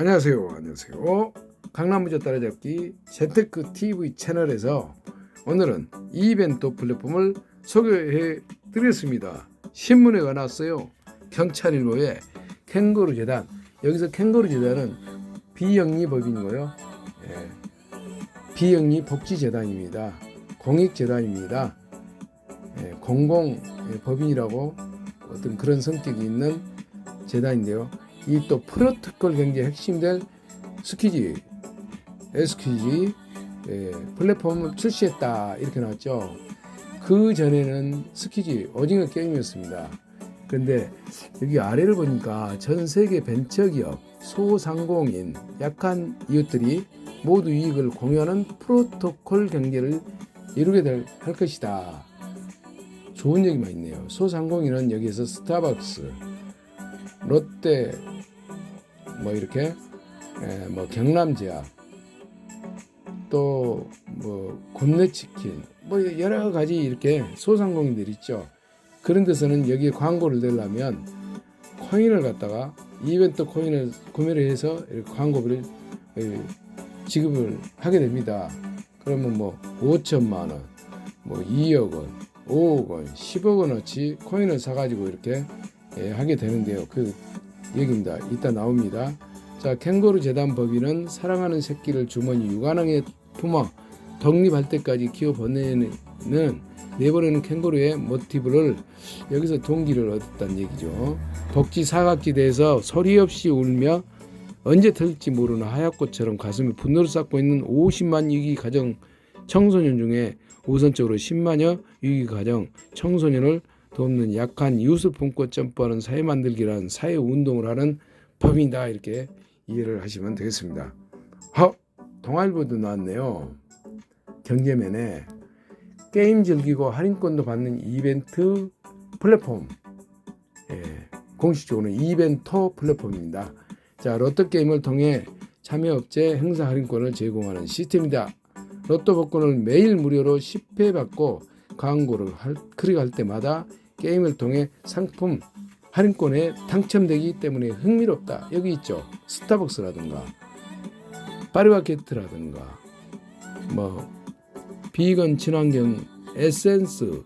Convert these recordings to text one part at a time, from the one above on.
안녕하세요. 안녕하세요. 강남부자 따라잡기 재테크 TV 채널에서 오늘은 이벤트 플랫폼을 소개해 드렸습니다. 신문에 나왔어요. 경찰일보에 캥거루 재단. 여기서 캥거루 재단은 비영리 법인이고요. 예, 비영리 복지 재단입니다. 공익 재단입니다. 예, 공공 예, 법인이라고 어떤 그런 성격이 있는 재단인데요. 이 또 프로토콜 경제 핵심될 스키지, 에스키지 예, 플랫폼을 출시했다 이렇게 나왔죠. 그 전에는 스키지 오징어 게임이었습니다. 그런데 여기 아래를 보니까 전 세계 벤처기업, 소상공인, 약한 이웃들이 모두 이익을 공유하는 프로토콜 경제를 이루게 될, 할 것이다. 좋은 얘기만 있네요. 소상공인은 여기에서 스타벅스, 롯데, 뭐 이렇게 에, 뭐 경남제약, 또뭐 굽네치킨, 뭐 여러 가지 이렇게 소상공인들 있죠. 그런 데서는 여기에 광고를 내려면 코인을 갖다가 이벤트 코인을 구매를 해서 광고를 에, 지급을 하게 됩니다. 그러면 뭐 5천만 원, 뭐 2억 원, 5억 원, 10억 원어치 코인을 사가지고 이렇게 예, 하게 되는데요. 그 얘기입니다. 이따 나옵니다. 자, 캥거루 재단 법인은 사랑하는 새끼를 주머니 육아능에 품어 독립할 때까지 키워 보내는 내버리는 캥거루의 모티브를 여기서 동기를 얻었다는 얘기죠. 복지 사각지대에서 소리 없이 울며 언제 터질지 모르는 하얗꽃처럼 가슴에 분노를 쌓고 있는 50만 유기 가정 청소년 중에 우선적으로 10만여 유기 가정 청소년을 돕는 약한 이웃을 품고 점프하는 사회 만들기라는 사회 운동을 하는 법이다 이렇게 이해를 하시면 되겠습니다. 허 동아일보도 나왔네요. 경제면에 게임 즐기고 할인권도 받는 이벤트 플랫폼 예, 공식적으로는 이벤터 플랫폼입니다. 자 로또 게임을 통해 참여업체 행사 할인권을 제공하는 시스템이다. 로또 복권을 매일 무료로 10회 받고 광고를 할, 클릭할 때마다 게임을 통해 상품 할인권에 당첨되기 때문에 흥미롭다. 여기 있죠. 스타벅스라든가 파리바게트라든가 뭐 비건 친환경 에센스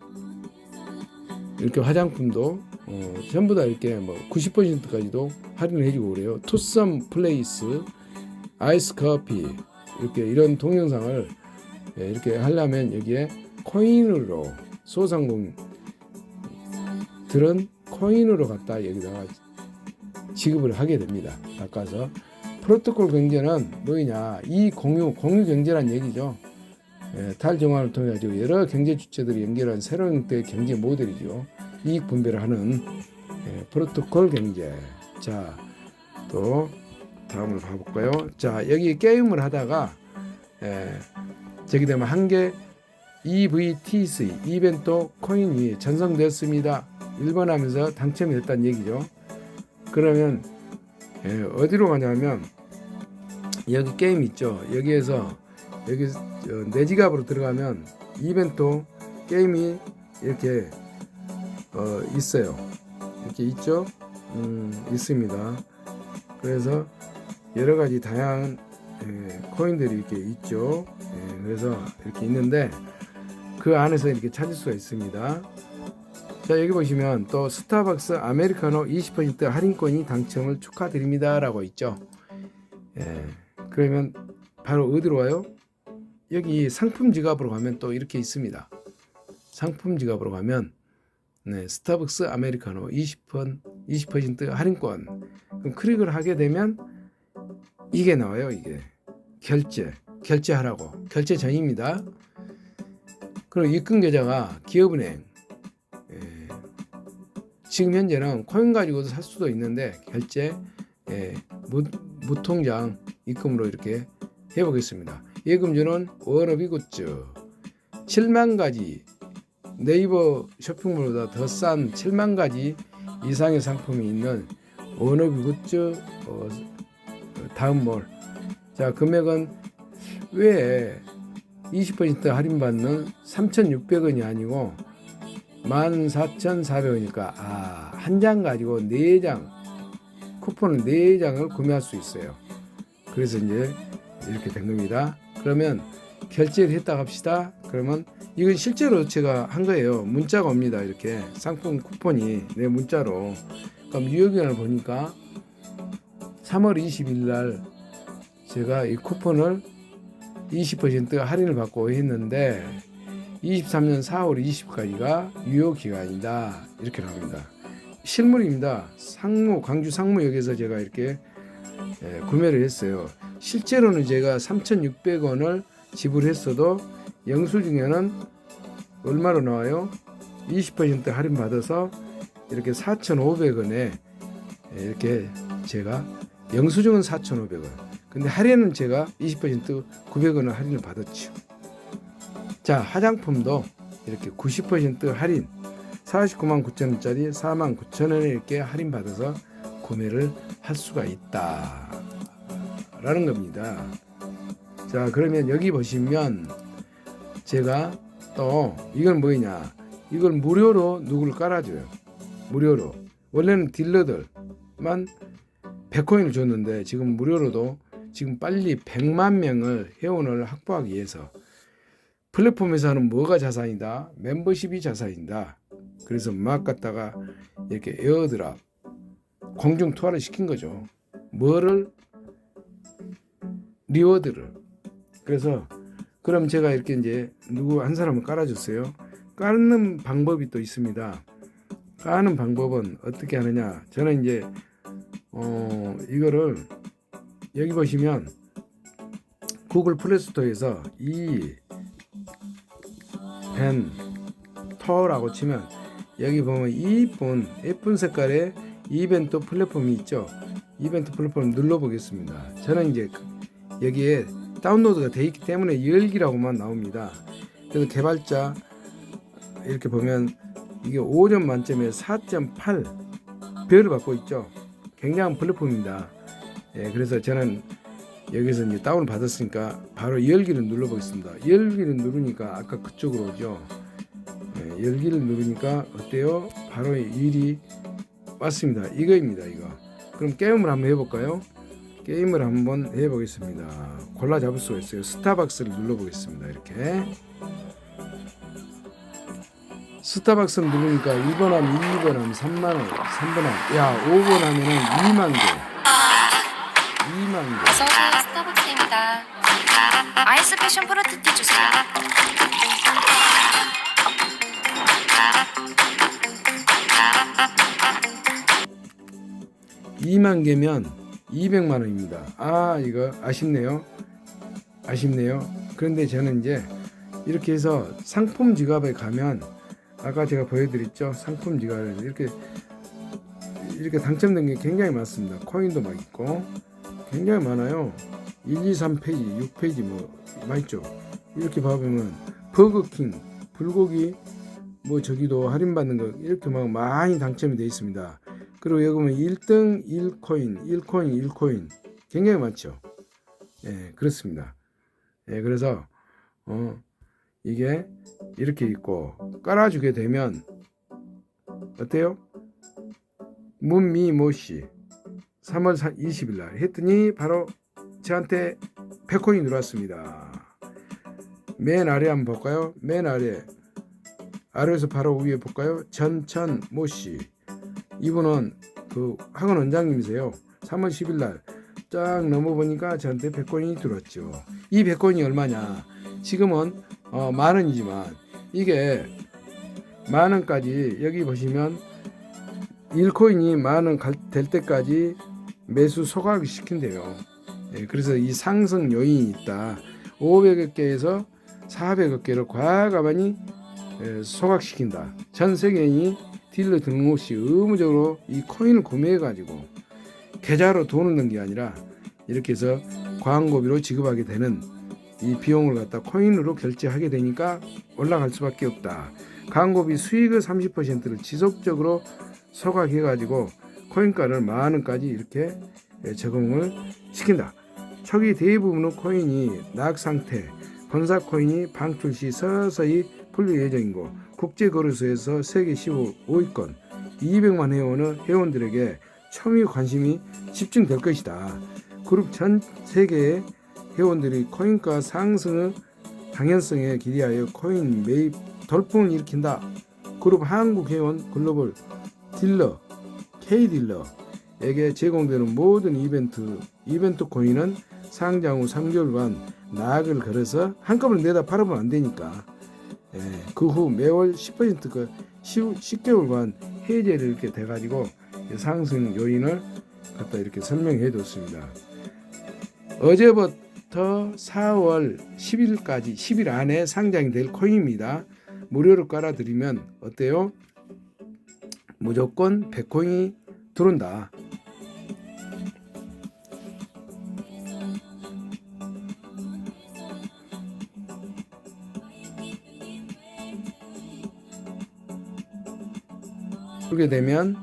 이렇게 화장품도 어, 전부 다 이렇게 뭐 90%까지도 할인을 해주고 그래요. 투썸 플레이스, 아이스 커피 이렇게 이런 동영상을 예, 이렇게 하려면 여기에 코인으로 소상공인 들은 코인으로 갖다 여기다가 지급을 하게 됩니다. 바꿔서 프로토콜 경제는 뭐냐 이 공유 공유 경제란 얘기죠. 예, 탈정화를 통해 가지고 여러 경제 주체들이 연결한 새로운 때 경제 모델이죠. 이익 분배를 하는 예, 프로토콜 경제. 자, 또 다음을 봐볼까요? 자, 여기 게임을 하다가 예, 저기 되면 한 개 EVTC 이벤트 코인이 전송되었습니다. 1번 하면서 당첨이 됐다는 얘기죠. 그러면 예, 어디로 가냐면 여기 게임 있죠. 여기에서 여기 저, 내 지갑으로 들어가면 이벤트 게임이 이렇게 어, 있어요. 이렇게 있죠. 음, 있습니다. 그래서 여러 가지 다양한 예, 코인들이 이렇게 있죠. 예, 그래서 이렇게 있는데 그 안에서 이렇게 찾을 수가 있습니다. 자 여기 보시면 또 스타벅스 아메리카노 20% 할인권이 당첨을 축하드립니다 라고 있죠. 예, 그러면 바로 어디로 와요? 여기 상품 지갑으로 가면 또 이렇게 있습니다. 상품 지갑으로 가면 네, 스타벅스 아메리카노 20% 20% 할인권. 그럼 클릭을 하게 되면 이게 나와요. 이게 결제 결제하라고 결제 전입니다. 그리고 입금 계좌가 기업은행. 예, 지금 현재는 코인 가지고도 살 수도 있는데 결제 예, 무, 무통장 입금으로 이렇게 해보겠습니다. 예금주는 워너비 굿즈 7만 가지 네이버 쇼핑몰보다 더 싼 7만 가지 이상의 상품이 있는 워너비 굿즈 어, 다음 몰. 자 금액은 왜 20% 할인받는 3,600원이 아니고 14,400원이니까 아, 한 장 가지고 4장 쿠폰을 4장을 구매할 수 있어요. 그래서 이제 이렇게 된 겁니다. 그러면 결제를 했다 합시다. 그러면 이건 실제로 제가 한 거예요. 문자가 옵니다. 이렇게 상품 쿠폰이 내 문자로. 그럼 유효기간을 보니까 3월 20일 날 제가 이 쿠폰을 20% 할인을 받고 했는데 23년 4월 20일까지가 유효 기간이다 이렇게 나옵니다. 실물입니다. 상무 광주 상무역에서 제가 이렇게 예, 구매를 했어요. 실제로는 제가 3,600원을 지불했어도 영수증에는 얼마로 나와요? 20% 할인 받아서 이렇게 4,500원에 이렇게 제가 영수증은 4,500원. 근데 할인은 제가 20% 900원을 할인을 받았죠. 자, 화장품도 이렇게 90% 할인 49만 9천 원짜리 4만 9천 원에 이렇게 할인 받아서 구매를 할 수가 있다. 라는 겁니다. 자, 그러면 여기 보시면 제가 또 이건 뭐냐? 이걸 무료로 누구를 깔아줘요. 무료로. 원래는 딜러들만 100코인을 줬는데 지금 무료로도 지금 빨리 100만 명을 회원을 확보하기 위해서 플랫폼에서 하는 뭐가 자산이다? 멤버십이 자산이다. 그래서 막 갖다가 이렇게 에어드랍 공중 투하를 시킨 거죠. 뭐를 리워드를. 그래서 그럼 제가 이렇게 이제 누구 한 사람을 깔아줬어요. 까는 방법이 또 있습니다. 까는 방법은 어떻게 하느냐? 저는 이제 어 이거를 여기 보시면 구글 플레이스토어에서 이 펜 터라고 치면 여기 보면 이쁜 예쁜 색깔의 이벤트 플랫폼이 있죠. 이벤트 플랫폼 눌러보겠습니다. 저는 이제 그- 여기에 다운로드가 돼 있기 때문에 열기라고만 나옵니다. 그래서 개발자 이렇게 보면 이게 5점 만점에 4.8 별을 받고 있죠. 굉장한 플랫폼입니다. 예, 그래서 저는 여기서 이제 다운을 받았으니까 바로 열기를 눌러보겠습니다. 열기를 누르니까 아까 그쪽으로 오죠. 예, 열기를 누르니까 어때요? 바로 일이 왔습니다. 이거입니다. 이거. 그럼 게임을 한번 해볼까요? 게임을 한번 해보겠습니다. 골라 잡을 수가 있어요. 스타벅스를 눌러보겠습니다. 이렇게. 스타벅스를 누르니까 1번 하면 2번 하면 3만 원, 3번 하면 야 5번 하면은 2만 개, 2만 개. 스타벅스입니다 아이스 패션 프로티티 주세요 2만 개면 200만 원입니다. 아 이거 아쉽네요. 아쉽네요. 그런데 저는 이제 이렇게 해서 상품 지갑에 가면 아까 제가 보여드렸죠 상품 지갑에 이렇게 이렇게 당첨된 게 굉장히 많습니다. 코인도 막 있고 굉장히 많아요. 1, 2, 3페이지, 6페이지 뭐 많죠. 이렇게 봐보면 버거킹, 불고기 뭐 저기도 할인받는 거 이렇게 막 많이 당첨이 되어 있습니다. 그리고 여기 보면 1등 1코인, 1코인, 1코인 굉장히 많죠. 예, 그렇습니다. 예, 그래서 어 이게 이렇게 있고 깔아주게 되면 어때요? 문미모 씨 3월 20일 날 했더니 바로 저한테 100코인 들어왔습니다. 맨 아래 한번 볼까요? 맨 아래 아래에서 바로 위에 볼까요? 전천 모씨 이분은 그 학원 원장님이세요. 3월 10일 날쫙 넘어 보니까 저한테 100코인이 들어왔죠. 이 100코인이 얼마냐? 지금은 어, 만 원이지만 이게 만 원까지 여기 보시면 1코인이 만 원 될 때까지 매수 소각을 시킨대요. 예, 그래서 이 상승 요인이 있다. 500여 개에서 400여 개를 과감하니 예, 소각시킨다. 전 세계인이 딜러 등록 시 의무적으로 이 코인을 구매해 가지고 계좌로 돈을 넣는 게 아니라 이렇게 해서 광고비로 지급하게 되는 이 비용을 갖다 코인으로 결제하게 되니까 올라갈 수밖에 없다. 광고비 수익의 30%를 지속적으로 소각해 가지고 코인가를 만 원까지 이렇게 예, 제공을 시킨다. 초기 대부분의 코인이 낙 상태, 본사 코인이 방출 시 서서히 풀릴 예정이고 국제 거래소에서 세계 15위권 200만 회원의 회원들에게 초미 관심이 집중될 것이다. 그룹 전 세계의 회원들이 코인가 상승의 당연성에 기대하여 코인 매입 돌풍을 일으킨다. 그룹 한국 회원 글로벌 딜러 K 딜러에게 제공되는 모든 이벤트 이벤트 코인은 상장 후 3개월간 나락을 걸어서 한꺼번에 내다 팔아보면 안 되니까 예, 그 후 매월 10%그 10 개월간 해제를 이렇게 돼가지고 상승 요인을 갖다 이렇게 설명해 뒀습니다. 어제부터 4월 10일까지 10일 안에 상장이 될 코인입니다. 무료로 깔아드리면 어때요? 무조건 100코인이 들어온다. 그렇게 되면